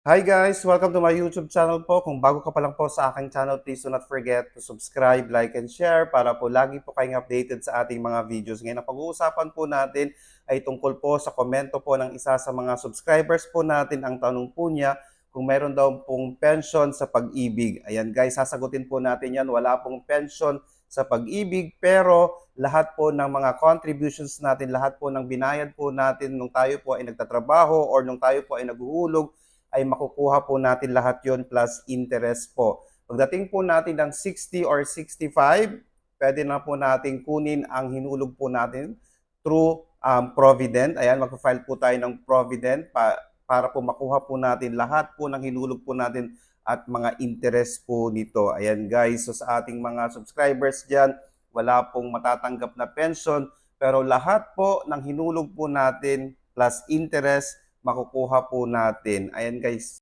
Hi guys! Welcome to my YouTube channel po. Kung bago ka pa lang po sa aking channel, please do not forget to subscribe, like, and share para po lagi po kayong updated sa ating mga videos. Ngayon, ang pag-uusapan po natin ay tungkol po sa komento po ng isa sa mga subscribers po natin. Ang tanong po niya kung meron daw pong pension sa pag-ibig. Ayan guys, sasagutin po natin yan. Wala pong pension sa pag-ibig pero lahat po ng mga contributions natin, lahat po ng binayad po natin nung tayo po ay nagtatrabaho or nung tayo po ay naghuhulog, ay makukuha po natin lahat yon plus interest po. Pagdating po natin ng 60 or 65, pwede na po natin kunin ang hinulog po natin through um, Provident. Ayan, magpa-file po tayo ng Provident pa, para po makuha po natin lahat po ng hinulog po natin at mga interest po nito. Ayan guys, so sa ating mga subscribers dyan, wala pong matatanggap na pension, pero lahat po ng hinulog po natin plus interest, makukuha po natin. Ayan guys.